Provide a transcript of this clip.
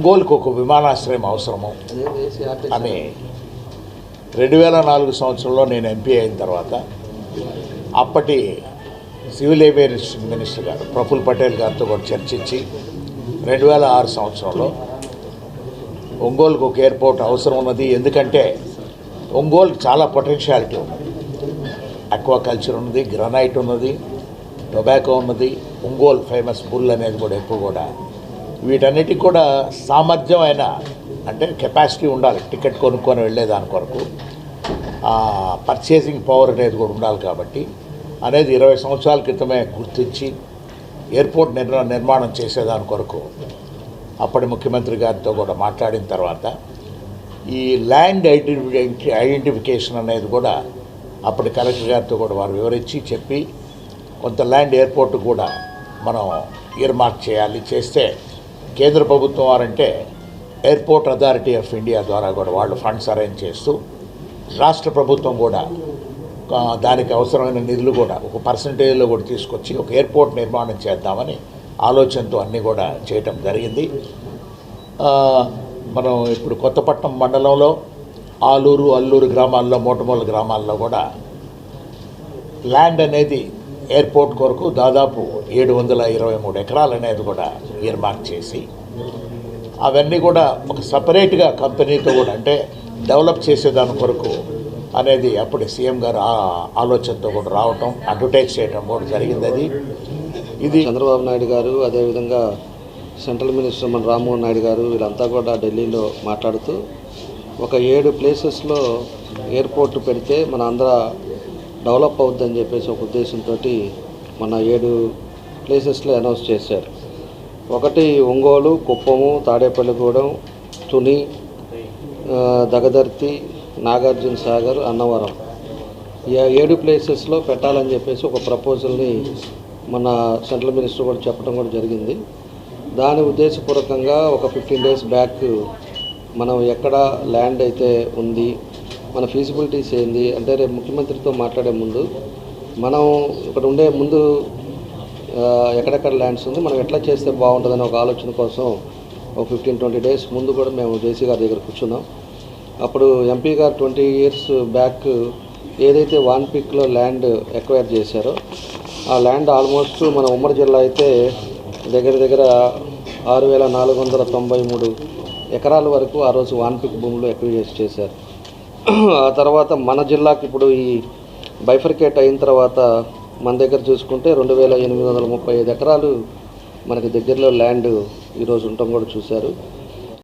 ఒంగోలుకు ఒక విమానాశ్రయం అవసరము. అని రెండు వేల నాలుగు సంవత్సరంలో నేను ఎంపీ అయిన తర్వాత అప్పటి సివిల్ ఏవియేషన్ మినిస్టర్ గారు ప్రఫుల్ పటేల్ గారితో కూడా చర్చించి రెండు వేల ఆరు సంవత్సరంలో ఒంగోలుకు ఒక ఎయిర్పోర్ట్ అవసరం ఉన్నది. ఎందుకంటే ఒంగోలు చాలా పొటెన్షియాలిటీ ఉంది అక్వాకల్చర్ ఉన్నది గ్రనైట్ ఉన్నది టొబాకో ఉన్నది ఒంగోలు ఫేమస్ బుల్ అనేది కూడా ఎక్కువ కూడా వీటన్నిటికి కూడా సామర్థ్యం అయిన అంటే కెపాసిటీ ఉండాలి. టికెట్ కొనుక్కొని వెళ్ళేదాని కొరకు. పర్చేసింగ్ పవర్ అనేది కూడా ఉండాలి కాబట్టి అనేది ఇరవై సంవత్సరాల క్రితమే గుర్తించి ఎయిర్పోర్ట్ నిర్మా నిర్మాణం చేసేదాని కొరకు అప్పటి ముఖ్యమంత్రి గారితో కూడా మాట్లాడిన తర్వాత ఈ ల్యాండ్ ఐడెంటిఫి ఐడెంటిఫికేషన్ అనేది కూడా అప్పటి కలెక్టర్ గారితో కూడా వారు వివరించి చెప్పి కొంత ల్యాండ్ ఎయిర్పోర్ట్ కూడా మనం ఇయర్మార్క్ చేయాలి. చేస్తే కేంద్ర ప్రభుత్వం వారంటే ఎయిర్పోర్ట్ అథారిటీ ఆఫ్ ఇండియా ద్వారా కూడా వాళ్ళు ఫండ్స్ అరేంజ్ చేస్తూ రాష్ట్ర ప్రభుత్వం కూడా దానికి అవసరమైన నిధులు కూడా ఒక పర్సంటేజ్లో కూడా తీసుకొచ్చి ఒక ఎయిర్పోర్ట్ నిర్మాణం చేద్దామని ఆలోచనతో అన్నీ కూడా చేయటం జరిగింది. మనం ఇప్పుడు కొత్తపట్నం మండలంలో ఆలూరు అల్లూరు గ్రామాల్లో మూటమూల గ్రామాల్లో కూడా ల్యాండ్ అనేది ఎయిర్పోర్ట్ కొరకు దాదాపు ఏడు వందల ఇరవై మూడు ఎకరాలు అనేది కూడా ఇయర్మార్క్ చేసి అవన్నీ కూడా ఒక సపరేట్గా కంపెనీతో కూడా అంటే డెవలప్ చేసేదాని కొరకు అనేది అప్పుడు సీఎం గారు ఆ ఆలోచనతో కూడా రావటం అడ్వర్టైజ్ చేయటం కూడా జరిగింది అది. ఇది చంద్రబాబు నాయుడు గారు అదేవిధంగా సెంట్రల్ మినిస్టర్ మన రామ్మోహన్ నాయుడు గారు వీళ్ళంతా కూడా ఢిల్లీలో మాట్లాడుతూ ఒక ఏడు ప్లేసెస్లో ఎయిర్పోర్ట్ పెడితే మన ఆంధ్ర డెవలప్ అవుద్దని చెప్పేసి ఒక ఉద్దేశంతో మన ఏడు ప్లేసెస్లో అనౌన్స్ చేశారు. ఒకటి ఒంగోలు కుప్పము తాడేపల్లిగూడెం తుని దగదర్తి నాగార్జున సాగర్ అన్నవరం. ఈ ఏడు ప్లేసెస్లో పెట్టాలని చెప్పేసి ఒక ప్రపోజల్ని మన సెంట్రల్ మినిస్టర్ కూడా చెప్పడం కూడా జరిగింది. దాని ఉద్దేశపూర్వకంగా ఒక ఫిఫ్టీన్ డేస్ బ్యాక్ మనం ఎక్కడ ల్యాండ్ అయితే ఉంది మన ఫీజిబిలిటీస్ ఏంది? అంటే రేపు ముఖ్యమంత్రితో మాట్లాడే ముందు మనం ఇక్కడ ఉండే ముందు ఎక్కడెక్కడ ల్యాండ్స్ ఉంది మనం ఎట్లా చేస్తే బాగుంటుందని ఒక ఆలోచన కోసం ఒక ఫిఫ్టీన్ ట్వంటీ డేస్ ముందు కూడా మేము జేసీ గారి దగ్గర కూర్చున్నాం. అప్పుడు ఎంపీ గారు ట్వంటీ ఇయర్స్ బ్యాక్ ఏదైతే వాన్ పిక్లో ల్యాండ్ ఎక్వైర్ చేశారో ఆ ల్యాండ్ ఆల్మోస్ట్ మన ఉమ్మడి జిల్లా అయితే దగ్గర దగ్గర ఆరు వేల నాలుగు వందల తొంభై మూడు ఎకరాల వరకు ఆ రోజు వాన్ పిక్ భూములు ఎక్విజేట్ చేశారు. ఆ తర్వాత మన జిల్లాకి ఇప్పుడు ఈ బైఫర్కేట్ అయిన తర్వాత మన దగ్గర చూసుకుంటే రెండు వేల ఎనిమిది వందల ముప్పై ఐదు ఎకరాలు మనకి దగ్గరలో ల్యాండ్ ఈరోజు ఉండటం కూడా చూశారు.